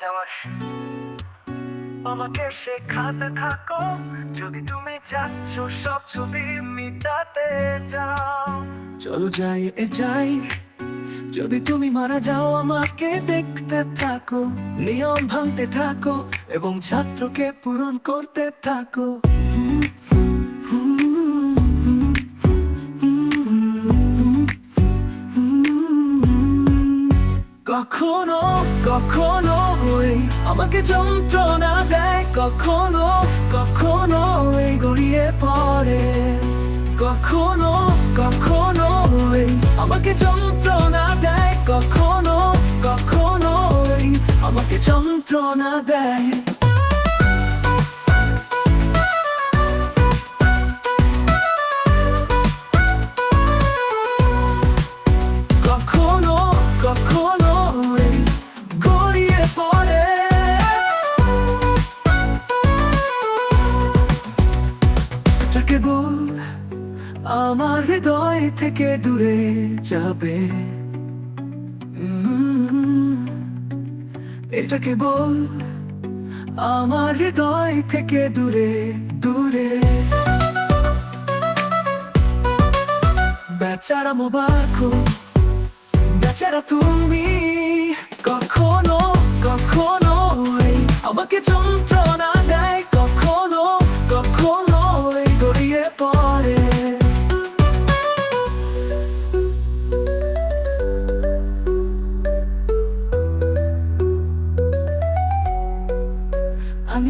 যাওয়া আমাকে থাকো, যদি তুমি যাচ্ছ, সব মিটাতে যাও। চলো যাই, এ যাই। যদি তুমি মারা যাও, আমাকে দেখতে থাকো। নিয়ম ভাঙতে থাকো এবং ছাত্রকে পূরণ করতে থাকো। কখনো কখনো আমাকে যন্ত্রণা দেয়, কখনো কখনো গড়িয়ে পড়ে। কখনো কখনো আমাকে যন্ত্রণা দেয়, কখনো কখনো আমাকে যন্ত্রণা দেয়। যাকে বল আমার হৃদয় থেকে দূরে যাবে। এটা এটাকে বল আমার হৃদয় থেকে দূরে দূরে। বেচারা মোবারক, বেচারা তুমি, কখনো কখনো আমাকে যন্ত্রণা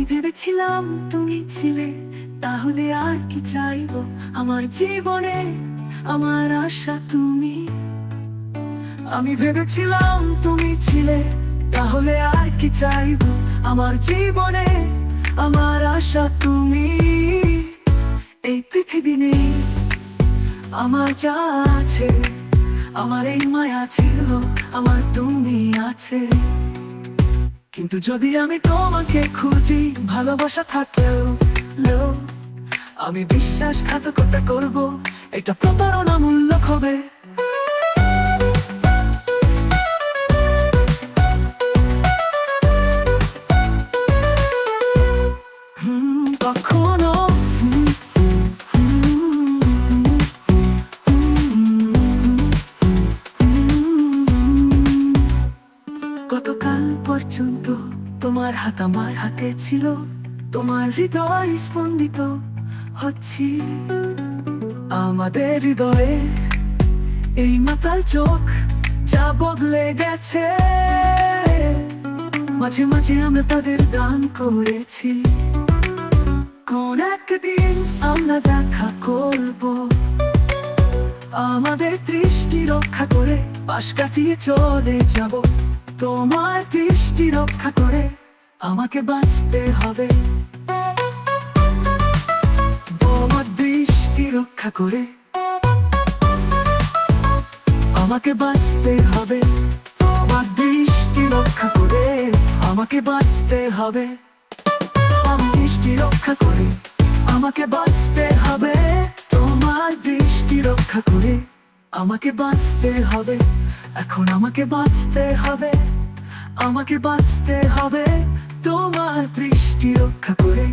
ভেবেছিলাম তুমি ছিলে, তাহলে আর কি চাইব? আমার জীবনে, আমার আশা তুমি। আমি ভেবেছিলাম তুমি ছিলে, তাহলে আর কি চাইব? আমার জীবনে, আমার আশা তুমি। এই পৃথিবী নেই, আমার যা আছে, আমার এই মায়া ছিল, আমার তুমি আছে। কিন্তু যদি আমি তোমাকে খুঁজি ভালোবাসা থাকলেও আমি বিশ্বাসঘাতকতা করব এটা প্রতারণা মূল্য হবে। তোমার হাত আমার হাতে ছিল, তোমার হৃদয় স্পন্দিত হচ্ছি। আমাদের হৃদয়ে এই মাতাল চোখ যা বদলে গেছে। মাঝে মাঝে আমরা তাদের দান করেছি। কোন একদিন আমরা দেখা করব। আমাদের দৃষ্টি রক্ষা করে পাশ কাটিয়ে চলে যাব। তোমার দৃষ্টি রক্ষা করে আমাকে বাঁচতে হবে। দৃষ্টি রক্ষা করে। আমাকে বাঁচতে হবে। তোমার দৃষ্টি রক্ষা করে। আমাকে বাঁচতে হবে। আমার দৃষ্টি রক্ষা করে। আমাকে বাঁচতে হবে। তোমার দৃষ্টি রক্ষা করে। আমাকে বাঁচতে হবে। এখন আমাকে বাঁচতে হবে। আমাকে বাঁচতে হবে। তোমার দৃষ্টি রক্ষা করে